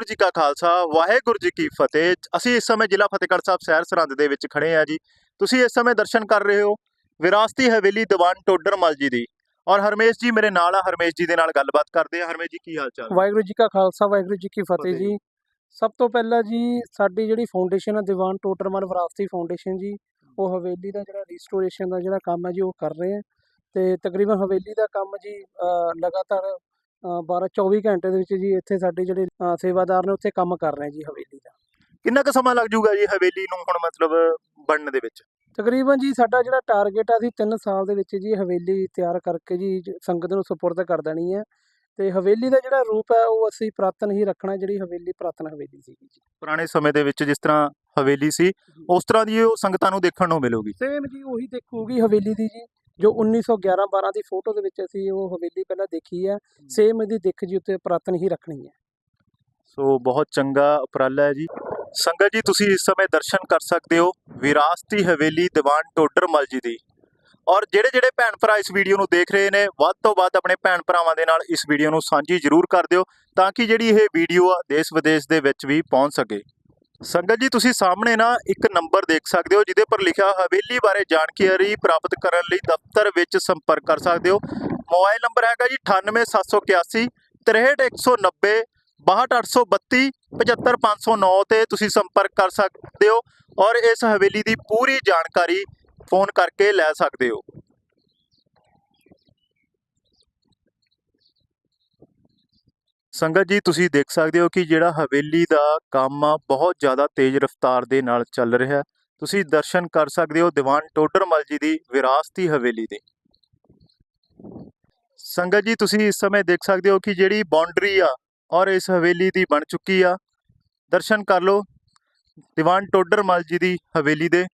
ਵਾਹਿਗੁਰੂ ਜੀ ਕਾ ਖਾਲਸਾ ਵਾਹਿਗੁਰੂ ਜੀ ਕੀ ਫਤਿਹ। ਅਸੀਂ ਇਸ ਸਮੇਂ ਜ਼ਿਲ੍ਹਾ ਫਤਿਹਗੜ੍ਹ ਸਾਹਿਬ ਸ਼ਹਿਰ ਸਰਹੰਦ ਦੇ ਵਿੱਚ ਖੜੇ ਆ ਜੀ। ਤੁਸੀਂ ਇਸ ਸਮੇਂ ਦਰਸ਼ਨ ਕਰ ਰਹੇ ਹੋ ਵਿਰਾਸਤੀ ਹਵੇਲੀ ਦੀਵਾਨ ਟੋਡਰ ਮਲ ਜੀ ਦੀ। ਔਰ ਹਰਮੇਸ਼ ਜੀ ਮੇਰੇ ਨਾਲ ਆ ਹਰਮੇਸ਼ ਜੀ ਦੇ ਨਾਲ ਗੱਲਬਾਤ ਕਰਦੇ ਆ ਹਰਮੇਸ਼ ਜੀ ਕੀ ਹਾਲ ਚਾਲ? ਵਾਹਿਗੁਰੂ ਜੀ ਕਾ ਖਾਲਸਾ ਵਾਹਿਗੁਰੂ ਜੀ ਕੀ ਫਤਿਹ ਜੀ। ਸਭ ਤੋਂ ਪਹਿਲਾਂ ਜੀ ਸਾਡੀ ਜਿਹੜੀ ਫਾਊਂਡੇਸ਼ਨ ਹੈ ਦੀਵਾਨ ਟੋਟਰਮਲ ਵਿਰਾਸਤੀ ਫਾਊਂਡੇਸ਼ਨ ਜੀ ਉਹ ਹਵੇਲੀ ਦਾ ਜਿਹੜਾ ਰੀਸਟੋਰੇਸ਼ਨ ਦਾ ਜਿਹੜਾ ਕੰਮ ਹੈ ਜੀ ਉਹ ਕਰ ਰਹੇ ਆ। ਤੇ ਤਕਰੀਬਨ ਹਵੇਲੀ ਦਾ ਕੰਮ ਜੀ ਲਗਾਤਾਰ 12 24 ਘੰਟੇ ਦੇ ਵਿੱਚ ਜੀ ਇੱਥੇ ਸਾਡੇ ਜਿਹੜੇ ਸੇਵਾਦਾਰ ਨੇ ਉੱਥੇ ਕੰਮ ਕਰ ਰਹੇ ਜੀ ਹਵੇਲੀ ਦਾ। ਕਿੰਨਾ ਕੁ ਸਮਾਂ ਲੱਗ ਜਾਊਗਾ ਜੀ ਹਵੇਲੀ ਨੂੰ ਹੁਣ ਮਤਲਬ ਬਣਨ ਦੇ ਵਿੱਚ? ਤਕਰੀਬਨ ਜੀ ਸਾਡਾ ਜਿਹੜਾ ਟਾਰਗੇਟ ਆ ਅਸੀਂ 3 ਸਾਲ ਦੇ ਵਿੱਚ ਜੀ ਹਵੇਲੀ ਤਿਆਰ ਕਰਕੇ ਜੀ ਸੰਗਤ ਨੂੰ ਸਪੁਰਦ ਕਰ ਦੇਣੀ ਹੈ। ਤੇ ਹਵੇਲੀ ਦਾ ਜਿਹੜਾ ਰੂਪ ਹੈ ਉਹ ਅਸੀਂ ਪ੍ਰਾਤਨ ਹੀ ਰੱਖਣਾ ਜਿਹੜੀ ਹਵੇਲੀ ਪ੍ਰਾਤਨ ਹਵੇਲੀ ਸੀਗੀ ਜੀ। ਪੁਰਾਣੇ ਸਮੇਂ ਦੇ ਵਿੱਚ ਜਿਸ ਤਰ੍ਹਾਂ ਹਵੇਲੀ ਸੀ ਉਸ ਤਰ੍ਹਾਂ ਦੀ ਉਹ ਸੰਗਤਾਂ ਨੂੰ ਦੇਖਣ ਨੂੰ ਮਿਲੂਗੀ? ਸੇਮ ਜੀ ਉਹੀ ਦੇਖੂਗੀ ਹਵੇਲੀ ਦੀ ਜੀ। ਜੋ 1911 12 ਦੀ ਫੋਟੋ ਦੇ ਵਿੱਚ ਅਸੀਂ ਉਹ ਹਵੇਲੀ ਪਹਿਲਾਂ ਦੇਖੀ ਹੈ ਸੇਮ ਇਹਦੀ ਦਿੱਖ ਜੀ ਉੱਤੇ ਪ੍ਰਾਤਨ ਹੀ ਰੱਖਣੀ ਹੈ। ਸੋ ਬਹੁਤ ਚੰਗਾ ਉਪਰਾਲਾ ਹੈ ਜੀ। ਸੰਗਤ ਜੀ ਤੁਸੀਂ ਇਸ ਸਮੇਂ ਦਰਸ਼ਨ ਕਰ ਸਕਦੇ ਹੋ ਵਿਰਾਸਤੀ ਹਵੇਲੀ ਦੀਵਾਨ ਟੋਡਰ ਮਲ ਜੀ ਦੀ। ਔਰ ਜਿਹੜੇ ਜਿਹੜੇ ਭੈਣ ਭਰਾ ਇਸ ਵੀਡੀਓ ਨੂੰ ਦੇਖ ਰਹੇ ਨੇ ਵੱਧ ਤੋਂ ਵੱਧ ਆਪਣੇ ਭੈਣ ਭਰਾਵਾਂ ਦੇ ਨਾਲ ਇਸ ਵੀਡੀਓ ਨੂੰ ਸਾਂਝੀ ਜ਼ਰੂਰ ਕਰ ਦਿਓ ਤਾਂ ਕਿ ਜਿਹੜੀ ਇਹ ਵੀਡੀਓ ਆ ਦੇਸ਼ ਵਿਦੇਸ਼ ਦੇ ਵਿੱਚ ਵੀ ਪਹੁੰਚ ਸਕੇ। ਸੰਗਤ ਜੀ, ਤੁਸੀਂ ਸਾਹਮਣੇ ਨਾ ਇੱਕ ਨੰਬਰ ਦੇਖ ਸਕਦੇ ਹੋ, ਜਿਹਦੇ ਪਰ ਲਿਖਿਆ ਹਵੇਲੀ ਬਾਰੇ ਜਾਣਕਾਰੀ ਪ੍ਰਾਪਤ ਕਰਨ ਲਈ ਦਫ਼ਤਰ ਵਿੱਚ ਸੰਪਰਕ ਕਰ ਸਕਦੇ ਹੋ। ਮੋਬਾਈਲ ਨੰਬਰ ਹੈਗਾ ਜੀ 98781 63190 62832 75509 ਤੇ ਤੁਸੀਂ ਸੰਪਰਕ ਕਰ ਸਕਦੇ ਹੋ ਔਰ ਇਸ ਹਵੇਲੀ ਦੀ ਪੂਰੀ ਜਾਣਕਾਰੀ ਫੋਨ ਕਰਕੇ ਲੈ ਸਕਦੇ ਹੋ। ਸੰਗਤ ਜੀ, ਤੁਸੀਂ ਦੇਖ ਸਕਦੇ ਹੋ ਕਿ ਜਿਹੜਾ ਹਵੇਲੀ ਦਾ ਕੰਮ ਆ, ਬਹੁਤ ਜ਼ਿਆਦਾ ਤੇਜ਼ ਰਫ਼ਤਾਰ ਦੇ ਨਾਲ ਚੱਲ ਰਿਹਾ ਤੁਸੀਂ ਦਰਸ਼ਨ ਕਰ ਸਕਦੇ ਹੋ ਦੀਵਾਨ ਟੋਡਰਮਲ ਜੀ ਦੀ ਵਿਰਾਸਤੀ ਹਵੇਲੀ ਦੇ। ਸੰਗਤ ਜੀ, ਤੁਸੀਂ ਇਸ ਸਮੇਂ ਦੇਖ ਸਕਦੇ ਹੋ ਕਿ ਜਿਹੜੀ ਬਾਉਂਡਰੀ ਆ, ਔਰ ਇਸ ਹਵੇਲੀ ਦੀ ਬਣ ਚੁੱਕੀ ਆ। ਦਰਸ਼ਨ ਕਰ ਲਓ ਦੀਵਾਨ ਟੋਡਰ ਮਲ ਜੀ ਦੀ ਹਵੇਲੀ ਦੇ।